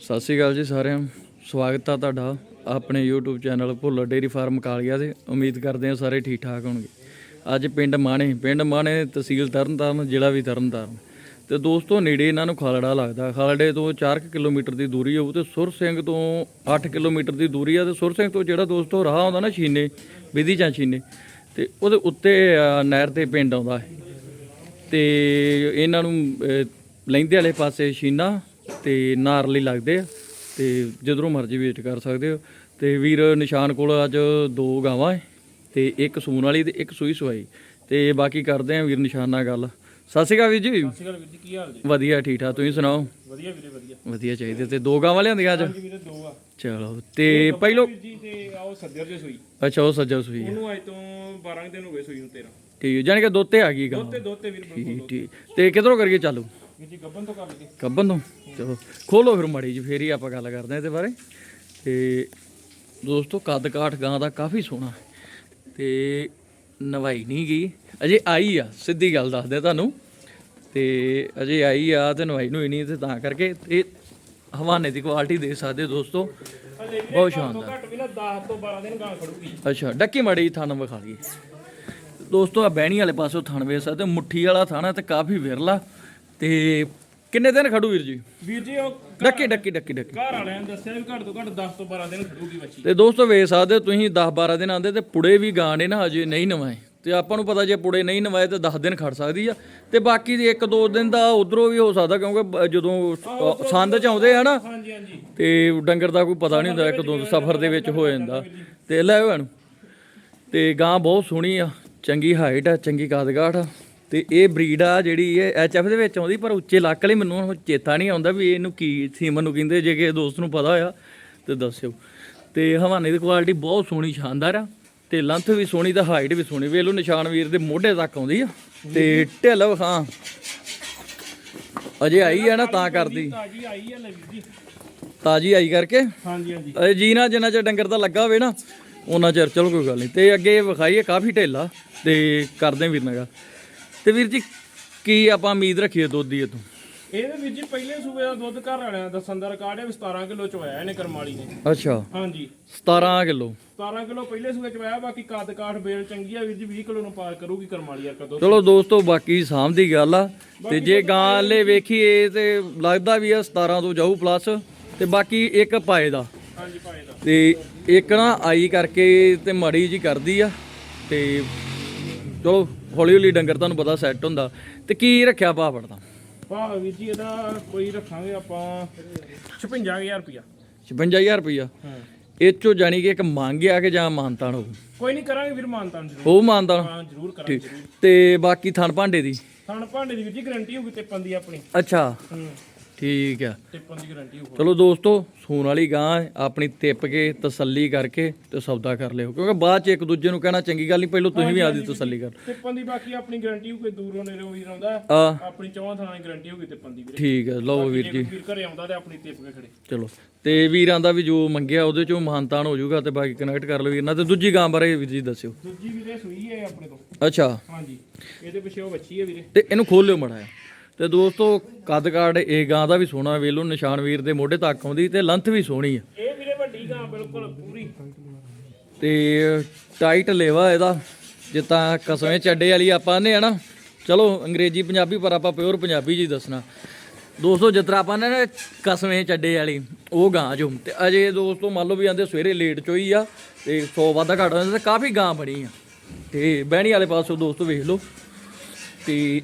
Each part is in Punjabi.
ਸਤਿ ਸ਼੍ਰੀ ਅਕਾਲ ਜੀ ਸਾਰਿਆਂ। ਨੂੰ ਸਵਾਗਤ ਆ ਤੁਹਾਡਾ ਆਪਣੇ YouTube channel Bhullar dairy farm Kalia ਦੇ। ਉਮੀਦ ਕਰਦੇ ਹਾਂ ਸਾਰੇ ਠੀਕ ਠਾਕ ਹੋਣਗੇ। ਅੱਜ ਪਿੰਡ ਮਾਣੇ। ਪਿੰਡ ਮਾਣੇ ਤਹਿਸੀਲ ਤਰਨਤਾਰਨ ਜ਼ਿਲ੍ਹਾ ਵੀ ਤਰਨਤਾਰਨ। ਤੇ ਦੋਸਤੋ ਨੇੜੇ ਇਹਨਾਂ ਨੂੰ ਖਾਲੜਾ ਲੱਗਦਾ। ਖਾਲੜੇ ਤੋਂ 4 ਕਿਲੋਮੀਟਰ ਦੀ ਦੂਰੀ ਹੋਊ ਤੇ ਸੁਰ ਸਿੰਘ ਤੋਂ 8 ਕਿਲੋਮੀਟਰ ਦੀ ਦੂਰੀ ਆ ਤੇ ਸੁਰ ਸਿੰਘ ਤੋਂ ਜਿਹੜਾ ਦੋਸਤੋ ਰਾਹ ਆਉਂਦਾ ਨਾ ਛੀਨੇ ਵਿਧੀ ਜਾਂ ਛੀਨੇ ਤੇ ਉਹਦੇ ਉੱਤੇ ਨਹਿਰ ਤੇ ਪਿੰਡ ਆਉਂਦਾ ਹੈ ਤੇ ਇਹਨਾਂ ਨੂੰ ਅਹ, ਲਹਿੰਦੇ ਵਾਲੇ ਪਾਸੇ ਛੀਨਾ। ਤੇ ਨਾਰਲੀ ਲੱਗਦੇ ਆ ਤੇ ਜਦੋਂ ਮਰਜ਼ੀ ਵੇਟ ਕਰ ਸਕਦੇ ਹੋ। ਤੇ ਵੀਰ ਨਿਸ਼ਾਨ ਕੋਲ ਅੱਜ ਦੋ ਗਾਵਾਂ ਹੈ ਤੇ ਇੱਕ ਸੂਣ ਵਾਲੀ ਤੇ ਇੱਕ ਸੂਈ ਸਵਾਈ। ਤੇ ਬਾਕੀ ਕਰਦੇ ਆ ਵੀਰ ਨਿਸ਼ਾਨ ਨਾਲ ਗੱਲ। ਸਤਿ ਸ਼੍ਰੀ ਅਕਾਲ ਵੀਰ ਜੀ। ਸਤਿ ਸ਼੍ਰੀ ਅਕਾਲ ਵੀਰ ਜੀ ਕੀ ਹਾਲ ਜੀ? ਵਧੀਆ ਠੀਕ ਠਾਕ ਤੁਸੀਂ ਸੁਣਾਓ? ਵਧੀਆ ਵੀਰੇ ਵਧੀਆ। ਵਧੀਆ ਚਾਹੀਦੇ ਤੇ ਦੋ ਗਾਵਾਂ ਲਿਆਂਦੀਆਂ ਅੱਜ? ਹਾਂਜੀ ਵੀਰੇ ਦੋ ਆ। ਚਲੋ ਤੇ ਪਹਿਲੋ ਜੀ ਤੇ ਆਓ ਸੱਜਰ ਜੇ ਸੂਈ। ਅੱਛਾ ਉਹ ਸੱਜਾ ਸੂਈ ਹੈ ਉਹਨੂੰ ਅੱਜ ਤੋਂ 12 ਕੁ ਦਿਨ ਹੋ ਗਏ ਸੂਈ ਨੂੰ ਤੇਰਾ। ਠੀਕ ਜਾਨੀ ਕਿ ਦੋਤੇ ਆ ਗਈ ਗਾਂ ਤੇ ਦੋ ਤੇ ਵੀਰ ਬਿਲਕੁਲ ਠੀਕ। ਤੇ ਕਿਧਰੋਂ ਕਰੀਏ ਚਾਲੂ? ਜੀ ਗੱਬਨ ਤੋਂ ਕਰ ਤੋਂ? ਚਲੋ ਖੋਲੋ ਫਿਰ ਮੜੀ ਜੀ ਫੇਰ ਹੀ ਆਪਾਂ ਗੱਲ ਕਰਦੇ ਹਾਂ ਇਹਦੇ ਬਾਰੇ। ਤੇ ਦੋਸਤੋ ਕੱਦ ਕਾਠ ਗਾਂ ਦਾ ਕਾਫੀ ਸੋਹਣਾ। ਤੇ ਨਵਾਈ ਨਹੀਂ ਗਈ। ਅਜੇ ਆਈ ਆ ਸਿੱਧੀ ਗੱਲ ਦੱਸਦੇ ਤੁਹਾਨੂੰ। ਤੇ ਅਜੇ ਆਈ ਆ ਤੇ ਨਵਾਈ ਨੂੰ ਹੀ ਨਹੀਂ ਤੇ ਤਾਂ ਕਰਕੇ ਇਹ ਹਵਾਨੇ ਦੀ ਕੁਆਲਿਟੀ ਦੇ ਸਕਦੇ ਹੋ ਦੋਸਤੋ। ਬਹੁਤ ਤੋਂ ਸ਼ਾਨਦਾਰ। ਘੱਟ ਵੀ ਨਾ 10 ਤੋਂ 12 ਦਿਨ ਗਾਂ ਖੜੂਗੀ। ਅੱਛਾ ਡੱਕੀ ਮੜੀ ਥਣ ਵਿਖਾ ਲਈਏ। ਦੋਸਤੋ ਆ ਬਹਿਣੀ ਵਾਲੇ ਪਾਸੋਂ ਥਣ ਵੇਖ ਸਕਦੇ ਹੋ, ਮੁੱਠੀ ਵਾਲਾ ਥਾਣਾ ਤੇ ਕਾਫੀ ਵਿਰਲਾ। ਤੇ ਕਿੰਨੇ ਦਿਨ ਖੜੂ ਵੀਰ ਜੀ? ਵੀਰ ਜੀ ਉਹ ਡੱਕੀ ਡੱਕੀ ਡੱਕੀ ਡੱਕੀ। ਘਰ ਵਾਲਿਆਂ ਨੇ ਦੱਸਿਆ ਵੀ ਘੱਟ ਤੋਂ ਘੱਟ 10 ਤੋਂ 12 ਦਿਨ ਖੜੂਗੀ ਬੱਚੀ। ਤੇ ਦੋਸਤੋ ਵੇਖ ਸਕਦੇ ਹੋ ਤੁਸੀਂ 10 12 ਦਿਨ ਆਂਦੇ ਤੇ ਪੁੜੇ ਵੀ ਗਾਣੇ ਨਾ ਅਜੇ ਨਹੀਂ ਨਵਾਏ। ਤੇ ਆਪਾਂ ਨੂੰ ਪਤਾ ਜੇ ਪੁੜੇ ਨਹੀਂ ਨਵਾਏ ਤੇ 10 ਦਿਨ ਖੜ ਸਕਦੀ ਆ। ਤੇ ਬਾਕੀ ਦੀ ਇੱਕ ਦੋ ਦਿਨ ਦਾ ਉਧਰੋਂ ਵੀ ਹੋ ਸਕਦਾ ਕਿਉਂਕਿ ਬ- ਜਦੋਂ ਅ, ਸੰਦ ਚ ਆਉਂਦੇ ਆ ਨਾ ਹਾਂਜੀ ਹਾਂਜੀ। ਤੇ ਡੰਗਰ ਦਾ ਕੋਈ ਪਤਾ ਨਹੀਂ ਹੁੰਦਾ ਇੱਕ ਦੋ ਸਫ਼ਰ ਦੇ ਵਿੱਚ ਹੋ ਜਾਂਦਾ। ਤੇ ਲੈ ਇਹਨੂੰ। ਤੇ ਗਾਂ ਬਹੁਤ ਸੋਹਣੀ ਆ ਚੰਗੀ ਹਾਈਟ ਆ ਚੰਗੀ ਕਾਦਗਾਠ ਆ। ਤੇ ਇਹ ਬਰੀਡ ਆ ਜਿਹੜੀ ਇਹ ਐਚਐਫ ਦੇ ਵਿੱਚ ਆਉਂਦੀ ਪਰ ਉੱਚੇ ਲੱਕ ਲਈ ਮੈਨੂੰ ਚੇਤਾ ਨਹੀਂ ਆਉਂਦਾ ਵੀ ਇਹਨੂੰ ਕੀ ਸੀਮਨ ਨੂੰ ਕਹਿੰਦੇ ਜੇ ਕਿ ਦੋਸਤ ਨੂੰ ਪਤਾ ਹੋਇਆ ਤੇ ਦੱਸਿਓ। ਤੇ ਹਵਾਨੇ ਦੀ ਕੁਆਲਿਟੀ ਬਹੁਤ ਸੋਹਣੀ ਸ਼ਾਨਦਾਰ ਆ ਤੇ ਲੈਂਥ ਵੀ ਸੋਹਣੀ ਤੇ ਹਾਈਟ ਵੀ ਸੋਹਣੀ। ਵੇਖ ਲਓ ਨਿਸ਼ਾਨ ਵੀਰ ਦੇ ਮੋਢੇ ਤੱਕ ਆਉਂਦੀ ਆ ਤੇ ਢਿੱਲ ਵਿਖਾ। ਅਜੇ ਆਈ ਆ ਨਾ ਤਾਂ ਕਰਦੀ। ਤਾਜੀ ਆਈ ਹੈ ਲੈ ਵੀਰ ਜੀ। ਤਾਜੀ ਆਈ ਕਰਕੇ? ਹਾਂਜੀ ਹਾਂਜੀ। ਅਜੇ ਜੀ ਨਾ ਜਿੰਨਾ ਚਿਰ ਡੰਗਰ ਦਾ ਲੱਗਾ ਹੋਵੇ ਨਾ ਉਹਨਾਂ ਚਿਰ ਚਲੋ ਕੋਈ ਗੱਲ ਨਹੀਂ। ਤੇ ਅੱਗੇ ਵਿਖਾਈਏ ਕਾਫੀ ਢੇਲਾ ਤੇ ਕਰਦੇ ਹਾਂ ਵੀਰ ਨਾਲ ਤੇ ਵੀਰ ਜੀ ਕੀ ਆਪਾਂ ਉਮੀਦ ਰੱਖੀਏ ਦੁੱਧ ਦੀ ਇਤੋਂ ਇਹਦੇ ਵੀਰ ਜੀ ਪਹਿਲੇ ਸੂਬੇ ਦਾ ਦੁੱਧ ਘਰ ਵਾਲਿਆਂ ਦਾ ਦੱਸਣ ਦਾ ਰਿਕਾਰਡ ਹੈ ਵੀ 17 ਕਿਲੋ ਚ ਹੋਇਆ ਇਹਨੇ ਕਰਮਾਲੀ ਨੇ। ਅੱਛਾ। ਹਾਂਜੀ। 17 ਕਿਲੋ? 17 ਕਿਲੋ ਪਹਿਲੇ ਸੂਏ ਚ ਵਾਇਆ ਬਾਕੀ ਕੱਦ ਕਾਠ ਬੇਲ ਚੰਗੀ ਆ ਵੀਰ ਜੀ 20 ਕਿਲੋ ਨੂੰ ਪਾਰ ਕਰੂਗੀ ਕਰਮਾਲੀ ਆ ਕਦੋਂ। ਚਲੋ ਦੋਸਤੋ ਬਾਕੀ ਸਾਂਭ ਦੀ ਗੱਲ ਆ। ਤੇ ਜੇ ਗਾਂ ਵਾਲੇ ਵੇਖੀਏ ਤੇ ਲੱਗਦਾ ਵੀ ਆ 17 ਤੋਂ ਜਾਊ ਪਲੱਸ ਤੇ ਬਾਕੀ ਇੱਕ ਪਾਏ ਦਾ। ਹਾਂਜੀ ਭਾਈ ਦਾ। ਤੇ ਇੱਕ ਨਾ ਆਈ ਕਰਕੇ ਤੇ ਮਾੜੀ ਜੀ ਕਰਦੀ ਆ। ਤੇ ਚਲੋ ਹੌਲੀ ਹੌਲੀ ਡੰਗਰ ਤੁਹਾਨੂੰ ਪਤਾ ਸੈੱਟ ਹੁੰਦਾ। ਤੇ ਕੀ ਰੱਖਿਆ ਭਾਅ ਦਾ? ਭਾਅ ਵੀਰ ਜੀ ਇਹਦਾ ਕੋਈ ਰੱਖਾਂਗੇ ਆਪਾਂ 56000 ਰੁਪਇਆ 56000 ਰੁਪਈਆ। ਹਾਂ। ਇਹ ਚੋਂ ਜਾਣੀ ਕਿ ਇੱਕ ਮੰਗ ਆ ਕਿ ਜਾਂ ਮਾਨਤਾਨ ਹੋਊ? ਕੋਈ ਨਹੀਂ ਕਰਾਂਗੇ ਵੀਰ ਮਾਨਤਾਨ ਜ਼ਰੂਰ। ਉਹ ਮਾਨਤਾਨ? ਹਾਂ ਜ਼ਰੂਰ ਕਰਾਂਗੇ ਤੇ ਬਾਕੀ ਥਣ ਭਾਂਡੇ ਦੀ? ਥਣ ਭਾਂਡੇ ਦੀ ਵੀਰ ਜੀ ਗਾਰੰਟੀ ਹੋਊਗੀ ਟਿੱਪਣ ਦੀ ਆਪਣੀ। ਅੱਛਾ। ਹੂੰ। ਠੀਕ ਆ। ਟਿੱਪਣ ਦੀ ਗਾਰੰਟੀ ਹੋਊਗੀ। ਚਲੋ ਦੋਸਤੋ ਸੂਣ ਵਾਲੀ ਗਾਂ ਹੈ, ਆਪਣੀ ਤਿੱਪ ਕੇ ਤਸੱਲੀ ਕਰਕੇ ਤੇ ਸੌਦਾ ਕਰ ਲਿਓ। ਕਿਉਂਕਿ ਬਾਅਦ ਚ ਇੱਕ ਦੂਜੇ ਨੂੰ ਕਹਿਣਾ ਚੰਗੀ ਗੱਲ ਨਹੀਂ ਪਹਿਲਾਂ ਤੁਸੀਂ ਵੀ ਆਦੀ ਤਸੱਲੀ ਕਰ ਟਿੱਪਣ ਦੀ ਬਾਕੀ ਆਪਣੀ ਗਾਰੰਟੀ ਹੋਊਗੀ ਦੂਰੋਂ ਨੇੜੋਂ ਵੀਰ ਆਉਂਦਾ ਆ। ਆਪਣੀ ਚੌਹਾਂ ਥਾਂ ਦੀ ਗਾਰੰਟੀ ਹੋਊਗੀ ਟਿੱਪਣ ਦੀ ਵੀਰੇ। ਠੀਕ ਹੈ ਲਓ ਵੀਰ ਜੇ ਕੋਈ ਵੀਰ ਘਰੇ ਆਉਂਦਾ ਤੇ ਆਪਣੀ ਟਿੱਪ ਕੇ ਖੜੇ। ਚਲੋ ਤੇ ਵੀਰਾਂ ਦਾ ਵੀ ਜੋ ਮੰਗਿਆ ਉਹਦੇ ਚੋਂ ਮਹਾਨਤਾਨ ਹੋ ਜਾਊਗਾ ਤੇ ਬਾਕੀ ਕਨੈਕਟ ਕਰ ਲਓ ਵੀਰ ਨਾਲ। ਤੇ ਦੂਜੀ ਗਾਂ ਬਾਰੇ ਵੀਰ ਜੀ ਦੱਸਿਓ। ਦੂਜੀ ਵੀਰੇ ਸੂਈ ਹੈ ਆਪਣੇ ਤੋਂ। ਅੱਛਾ। ਹਾਂਜੀ ਇਹਦੇ ਪਿੱਛੇ ਉਹ ਬੱਚੀ ਹੈ ਵੀਰੇ। ਤੇ ਇਹਨੂੰ ਖੋਲ ਲਿਓ ਮੜਾ ਤੇ ਦੋਸਤੋ ਕੱਦ ਕਾੜ ਇਹ ਗਾਂ ਦਾ ਵੀ ਸੋਹਣਾ ਵੇਲੋ ਨਿਸ਼ਾਨ ਵੀਰ ਦੇ ਮੋਢੇ ਤੱਕ ਆਉਂਦੀ ਤੇ ਲੰਥ ਵੀ ਸੋਹਣੀ ਆ। ਇਹ ਵੀਰੇ ਵੱਡੀ ਗਾਂ ਬਿਲਕੁਲ ਪੂਰੀ। ਤੇ ਟਾਈਟ ਲੇਵਾ ਇਹਦਾ ਜਿੱਦਾਂ ਕਸਵੇਂ ਚੱਡੇ ਵਾਲੀ ਆਪਾਂ ਨੇ ਹਨਾ? ਚਲੋ ਅੰਗਰੇਜ਼ੀ ਪੰਜਾਬੀ ਪਰ ਆਪਾਂ ਪਿਓਰ ਪੰਜਾਬੀ ਜੀ ਦੱਸਣਾ। ਦੋਸਤੋ ਜਿਤਰਾ ਆਪਾਂ ਨੇ ਨਾ ਕਸਵੇਂ ਚੱਡੇ ਵਾਲੀ ਉਹ ਗਾਂ ਜੋ ਤੇ ਅਜੇ ਦੋਸਤੋ ਮੰਨ ਲਓ ਵੀ ਆਂਦੇ ਸਵੇਰੇ ਲੇਟ ਚੋਈ ਆ ਤੇ 100 ਵਾਧਾ ਘੱਟ ਹੋ ਜਾਂਦਾ ਤੇ ਕਾਫੀ ਗਾਂ ਬਣੀ ਆ। ਤੇ ਬਹਿਣੀ ਵਾਲੇ ਪਾਸੋਂ ਦੋਸਤੋ ਵੇਖ ਲਓ। ਤੇ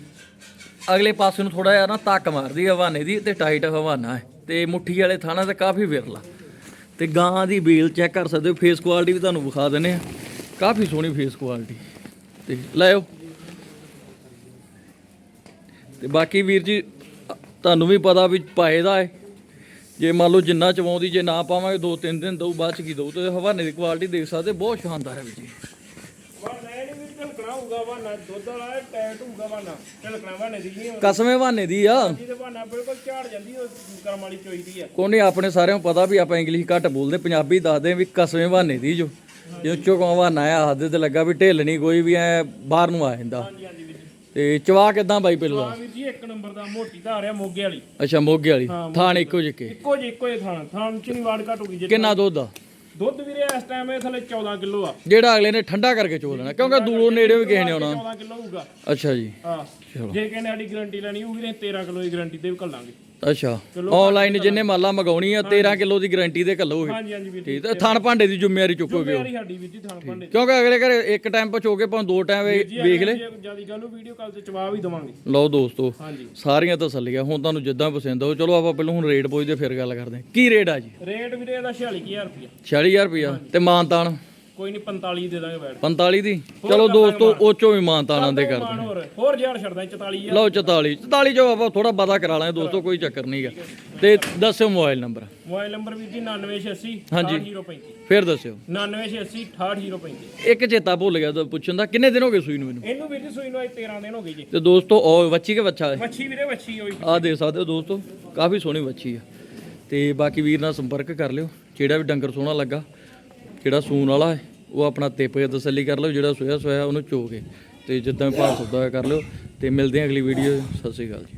ਅਗਲੇ ਪਾਸੇ ਨੂੰ ਥੋੜਾ ਜਿਹਾ ਨਾ ਤੱਕ ਮਾਰਦੀ ਹਵਾਨੇ ਦੀ ਤੇ ਟਾਈਟ ਹਵਾਨਾ ਹੈ। ਤੇ ਮੁੱਠੀ ਵਾਲੇ ਥਾਣਾ ਤੇ ਕਾਫੀ ਵਿਰਲਾ ਤੇ ਗਾਂ ਦੀ ਬੇਲ ਚੈੱਕ ਕਰ ਸਕਦੇ ਹੋ। ਫੇਸ ਕੁਆਲਿਟੀ ਵੀ ਤੁਹਾਨੂੰ ਵਿਖਾ ਦਿੰਨੇ ਆ ਕਾਫੀ ਸੋਹਣੀ ਫੇਸ ਕੁਆਲਿਟੀ ਤੇ ਲਾਇਓ। ਤੇ ਬਾਕੀ ਵੀਰ ਜੀ, ਤੁਹਾਨੂੰ ਵੀ ਪਤਾ ਵੀ ਪਾਏ ਦਾ ਹੈ। ਜੇ ਮੰਨ ਲਓ ਜਿੰਨਾ ਚਵਾਉਂਦੀ, ਜੇ ਨਾ ਪਾਵਾਂਗੇ, ਦੋ ਤਿੰਨ ਦਿਨ ਦਊ, ਬਾਅਦ ਚ ਕੀ ਦਊ? ਤੇ ਹਵਾਨੇ ਦੀ ਕੁਆਲਿਟੀ ਦੇਖ ਸਕਦੇ ਬਹੁਤ ਸ਼ਾਨਦਾਰ ਹੈ ਵੀਰ ਜੀ ਵਾ ਲੈ ਨਹੀਂ ਵੀਰ ਝਲਕਣਾ ਹੋਊਗਾ ਵਾ ਨਾ ਦੁੱਧ ਵਾਲਾ ਟੈਟ ਹੋਊਗਾ ਵਾ ਨਾ ਝਲਕਣਾ ਵਾ ਦੀ ਨਹੀਂ ਆ? ਜਿਹਦੇ ਬਾਨਾ ਬਿਲਕੁਲ ਝਾੜ ਜਾਂਦੀ ਉਹ ਕਰਮ ਵਾਲੀ ਚੋਈ ਦੀ ਆ। ਕੋਨੇ ਆਪਣੇ ਸਾਰਿਆਂ ਨੂੰ ਪਤਾ ਵੀ ਆਪਾਂ ਇੰਗਲਿਸ਼ ਘੱਟ ਬੋਲਦੇ ਪੰਜਾਬੀ ਦੱਸਦੇ ਵੀ ਕਸਵੇਂ ਬਹਾਨੇ ਦੀ ਜੋ। ਜੇ ਚੋਕਵਾ ਬਹਾਨਾ ਆ ਹੱਦ ਤੇ ਲੱਗਾ ਵੀ ਢਿੱਲ ਨਹੀਂ ਕੋਈ ਵੀ ਐ ਬਾਹਰ ਨੂੰ ਆ ਜਾਂਦਾ। ਹਾਂਜੀ ਹਾਂਜੀ ਵੀਰ ਜੀ। ਤੇ ਚਵਾ ਕਿਦਾਂ ਬਾਈ ਪਹਿਲਾਂ ਆ ਵੀਰ ਜੀ ਇੱਕ ਨੰਬਰ ਦਾ ਮੋਟੀ ਧਾਰ ਆ ਮੋਗੇ ਵਾਲੀ। ਅੱਛਾ ਮੋਗੇ ਵਾਲੀ। ਹਾਂ, ਥਾਣ ਇੱਕੋ ਜਿੱਕੇ ਇੱਕੋ। ਜੇ ਇੱਕੋ ਹੀ ਥਾਣ। ਥਾਣ ਚ ਨਹੀਂ ਵਾੜ ਘਟੂਗੀ ਜੇ ਕਿੰਨਾ ਦੁੱਧ ਆ? ਦੁੱਧ ਵੀਰੇ ਇਸ ਟਾਈਮ ਇਹ ਥੱਲੇ 14 ਕਿਲੋ ਆ। ਜਿਹੜਾ ਅਗਲੇ ਨੇ ਠੰਡਾ ਕਰਕੇ ਚੋ ਲੈਣਾ ਕਿਉਂਕਿ ਦੂਰੋਂ ਨੇੜੇ ਵੀ ਕਿਸੇ ਨੇ ਆਉਣਾ। 14 ਕਿਲੋ ਹੋਊਗਾ। ਅੱਛਾ ਜੀ। ਹਾਂ ਜੇ ਕਹਿੰਦੇ ਸਾਡੀ ਗਾਰੰਟੀ ਲੈਣੀ ਉਹ ਵੀਰੇ 13 ਕਿਲੋ ਦੀ ਗਾਰੰਟੀ ਤੇ ਵੀ ਘੱਲਾਂਗੇ ਅੱਛਾ। ਆਨਲਾਈਨ ਜਿੰਨੇ ਮਾਲਾ ਮਗਾਉਣੀ ਆ 13 ਕਿਲੋ ਦੀ ਗਾਰੰਟੀ ਹਾਂਜੀ ਹਾਂਜੀ ਵੀਰ ਜੀ। ਠੀਕ ਤੇ ਥਣ ਭਾਂਡੇ ਦੀ ਜ਼ਿੰਮੇਵਾਰੀ ਚੁੱਕੋਗੇ ਯਾਰੀ ਸਾਡੀ ਵੀਰ ਜੀ ਥਾਣ ਭਾਂਡੇ ਕਿਉਂਕਿ ਅਗਲੇ ਘਰੇ ਇੱਕ ਟਾਈਮ ਪਚੋਗੇ ਭਾਵੇਂ ਦੋ ਟਾਈਮ ਵੇਖ ਲੈ। ਜਿਆਦੀ ਗੱਲ ਵੀਡੀਓ ਕਾਲ ਤੇ ਜਵਾਬ ਹੀ ਦਵਾਂਗੇ। ਲਓ ਦੋਸਤੋ ਹਾਂਜੀ। ਸਾਰੀਆਂ ਤਸੱਲੀਆਂ ਹੁਣ ਤੁਹਾਨੂੰ ਜਿੱਦਾਂ ਪਸੰਦ ਹੋ ਚਲੋ ਆਪਾਂ ਪਹਿਲਾਂ ਹੁਣ ਰੇਟ ਪੁੱਛਦੇ ਫਿਰ ਗੱਲ ਕਰਦੇ ਹਾਂ। ਕੀ ਰੇਟ ਆ ਜੀ? ਰੇਟ ਵੀਰੇ ਇਹਦਾ 46000 ਰੁਪਇਆ 46000 ਰੁਪਿਆ ਤੇ ਮਾਨਤਾਨ? ਕੋਈ ਨਹੀਂ 45 ਦੇ ਦਾਂਗੇ ਬੈਠ 45 ਦੀ? ਚਲੋ ਦੋਸਤੋ ਉਹ ਚੋਂ ਵੀ ਮਾਨਤਾਨਾਂ ਦੇ ਕਰ ਮਾਨ ਹੋਰ ਹੋਰ ਜਿਆੜ ਛੱਡਦਾ 44000 ਲਓ 44 44 ਜੋ ਆਪਾਂ ਥੋੜਾ ਬਾਦਾ ਕਰਾ ਲਾਂਗੇ ਦੋਸਤੋ ਕੋਈ ਚੱਕਰ ਨਹੀਂਗਾ ਤੇ ਦੱਸਿਓ ਮੋਬਾਈਲ ਨੰਬਰ। ਮੋਬਾਈਲ ਨੰਬਰ ਵੀਰ ਜੀ 9986 ਹਾਂਜੀ। 68035 ਫਿਰ ਦੱਸਿਓ। 9986 68035 ਇੱਕ ਚੇਤਾ ਭੁੱਲ ਗਿਆ ਤਾਂ ਪੁੱਛਣ ਦਾ ਕਿੰਨੇ ਦਿਨ ਹੋ ਗਏ ਸੂਈ ਨੂੰ ਮੈਨੂੰ? ਇਹਨੂੰ ਵੀਰ ਜੀ ਸੂਈ ਨੂੰ ਅੱਜ 13 ਦਿਨ ਹੋ ਗਏ ਜੀ। ਤੇ ਦੋਸਤੋ ਉਹ ਵੱਛੀ ਕੇ ਬੱਚਾ ਹੈ? ਵੱਛੀ ਵੀਰੇ ਵੱਛੀ ਹੋਈ ਆ ਦੇਖ ਸਕਦੇ ਹੋ ਦੋਸਤੋ ਕਾਫੀ ਸੋਹਣੀ ਵੱਛੀ ਆ। ਤੇ ਬਾਕੀ ਵੀਰ ਨਾਲ ਸੰਪਰਕ ਕਰ ਲਿਓ ਜਿਹੜਾ ਵੀ ਡੰਗਰ ਸੋਹਣਾ ਲੱਗਾ। ਜਿਹੜਾ ਸੂਣ ਵਾਲਾ ਹੈ, ਉਹ ਆਪਣਾ ਤਿੱਪ ਕੇ ਤਸੱਲੀ ਕਰ ਲਓ, ਜਿਹੜਾ ਸੋਇਆ ਸੋਇਆ ਉਹਨੂੰ ਚੋ ਕੇ। ਤੇ ਜਿੱਦਾਂ ਵੀ ਭਾਅ ਸੌਦਾ ਹੋਇਆ ਕਰ ਲਿਓ। ਤੇ ਮਿਲਦੇ ਹਾਂ ਅਗਲੀ ਵੀਡੀਓ ਸਤਿ ਸ਼੍ਰੀ ਅਕਾਲ ਜੀ।